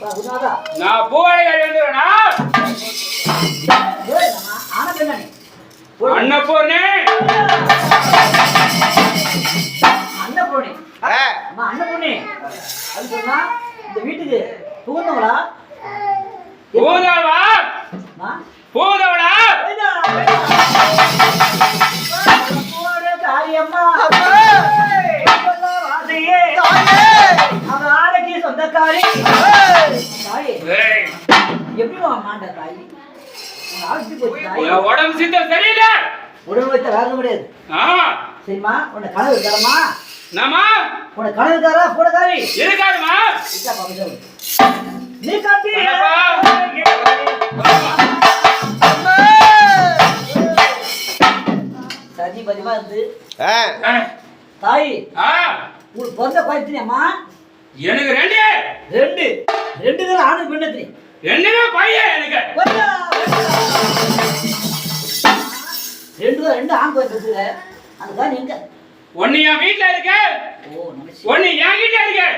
நான் பூவாலை எழுந்துறேனா அன்னபூர்ணே அன்னபூர்ணே. அம்மா அன்னபூர்ணே அது இந்த வீட்டுக்கு புகுந்தவளா பூதவளா? பூதவளா காரியம்மா சொந்தக்காரி உடம்பு சித்தம் சரியில்லை. உடல் வைத்த வேற முடியாது ஆ. சரிம்மா உன்னை கனவு இருக்காரம்மா நாமா உன்னை கனவு இருக்காரா போடக்காரி இருக்காருமா. நீ காட்டி. சதி பதிவா இருந்து. தாய் ஆ, உங்களுக்கு பிறந்த பயத்தினியம்மா எனக்கு ரெண்டு. ரெண்டு. ரெண்டு ஆணு பெண்ணத்தினி என்னங்க பையன் எனக்கு? ரெண்டு ரெண்டு ஆண் கோயில் இருக்குது அதுதான் எங்க ஒண்ணு என் வீட்டுல இருக்கு. ஒண்ணு என் கிட்ட இருக்கு.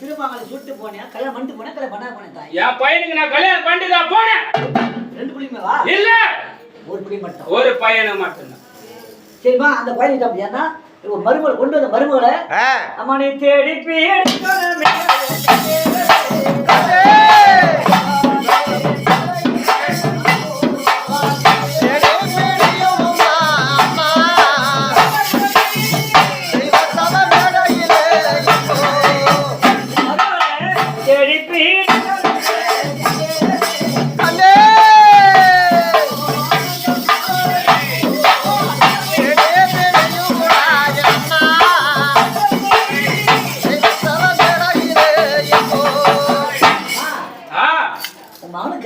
திருமாவளை சுட்டு போனேன். கல்யாணம் பண்ணிட்டு போனேன். கல்யாணம் பண்ண போனேன் என் பையனுக்கு நான் கல்யாணம் பண்ணிட்டு தான் போனேன். ரெண்டு புள்ளியுமே வா? இல்ல. ஒரு புள்ளி மட்டும். ஒரு பையனை மட்டும்தான். சரிம்மா அந்த பையனுக்கு அப்படின்னா ஒரு மருமகளை கொண்டு வந்த மருமகளை அம்மா நீ தேடி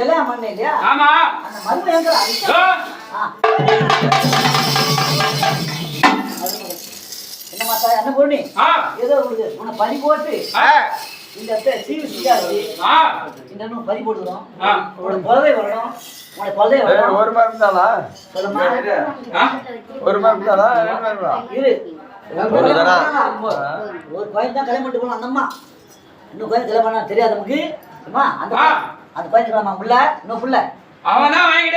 கல்யாணம் பண்ண இல்லையா? ஆமா. அந்த மருமக எங்க. என்னம்மா தாய் பொண்ணு? ஆ, ஏதோ உங்களுக்கு உன்னை பறி போட்டு இந்த சீவு சிங்காச்சு ஆ, இந்த இன்னும் பறி போட்டுக்கிறோம். ஆ. உனக்கு குழந்தை வரணும். ஒரு மரம் தானா ஒரு மரம் தானா ரெண்டு மரமா இரு. ஒரு கோயில் தான் கல்யாணம் பண்ணிட்டு போகணும் அந்த அம்மா. இன்னும் கோயில் கல்யாணம் பண்ண தெரியாது நமக்கு. அம்மா அந்த. அது கோயிலுக்கு நம்ம உள்ள இன்னும் புள்ள. அவன் தான் வாங்கிட்டு